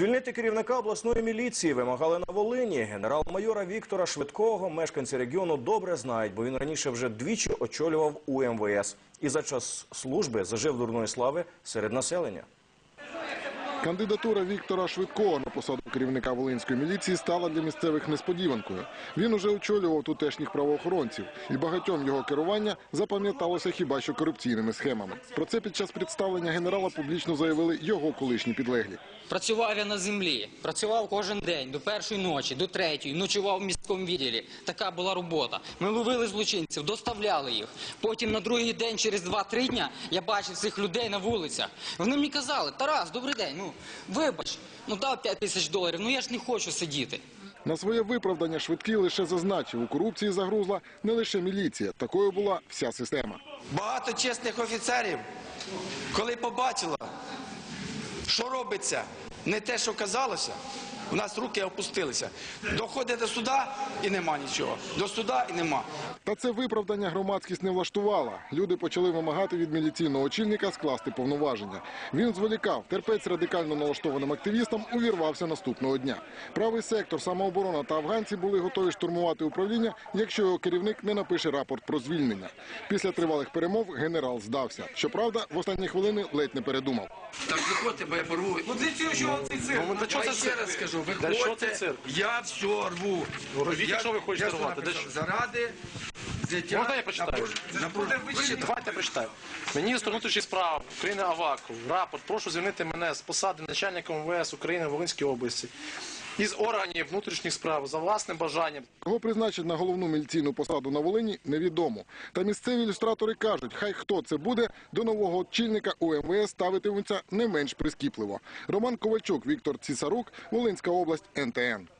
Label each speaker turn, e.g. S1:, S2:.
S1: Звільнити керівника обласної міліції вимагали на Волині. Генерал-майора Віктора Швидкого мешканці регіону добре знають, бо він раніше вже двічі очолював УМВС і за час служби зажив дурної слави серед населення.
S2: Кандидатура Віктора Швидкого на посаду керівника Волинської міліції стала для місцевих несподіванкою. Він уже очолював тутешніх правоохоронців, і багатьом його керування запам'яталося хіба що корупційними схемами. Про це під час представлення генерала публічно заявили його колишні підлеглі.
S3: Працював я на землі, працював кожен день до першої ночі, до третьої, ночував в міському відділі. Така була робота. Ми ловили злочинців, доставляли їх. Потім на другий день, через 2-3 дня, я бачив цих людей на вулицях. Вони мені казали, Тарас, добрий день, ну вибач, ну дав 5 тисяч доларів, ну я ж не хочу сидіти.
S2: На своє виправдання швидкий лише зазначив, у корупції загрузла не лише міліція, такою була вся система.
S4: Багато чесних офіцерів, коли побачила, що робиться, не те, що казалося, у нас руки опустилися. Доходить до суда і нема нічого. До суда і нема.
S2: Та це виправдання громадськість не влаштувала. Люди почали вимагати від міліційного очільника скласти повноваження. Він зволікав. Терпець радикально налаштованим активістам увірвався наступного дня. Правий сектор, самооборона та афганці були готові штурмувати управління, якщо його керівник не напише рапорт про звільнення. Після тривалих перемов генерал здався. Щоправда, в останні хвилини ледь не передумав.
S4: Так виходьте, бо я порву. Ну для цього що цей цирк?
S5: Ну, для чого
S4: Я
S5: це
S4: ще раз скажу,
S5: Чого
S4: виходьте, я все рву.
S5: Ну,
S4: Я-
S5: що ви хочете
S4: я що
S5: рвати. Де
S4: написав? Заради життя.
S5: Можна я прочитаю?
S4: Напруж-
S5: Давайте прочитаю. Міністр внутрішніх справ України Аваков. Рапорт. Прошу звільнити мене з посади начальника МВС України в Волинській області. Із органів внутрішніх справ за власним бажанням.
S2: Кого призначать на головну міліційну посаду на Волині, невідомо. Та місцеві ілюстратори кажуть, хай хто це буде, до нового очільника УМВС ставитимуться не менш прискіпливо. Роман Ковальчук, Віктор Цісарук, Волинська область, НТН.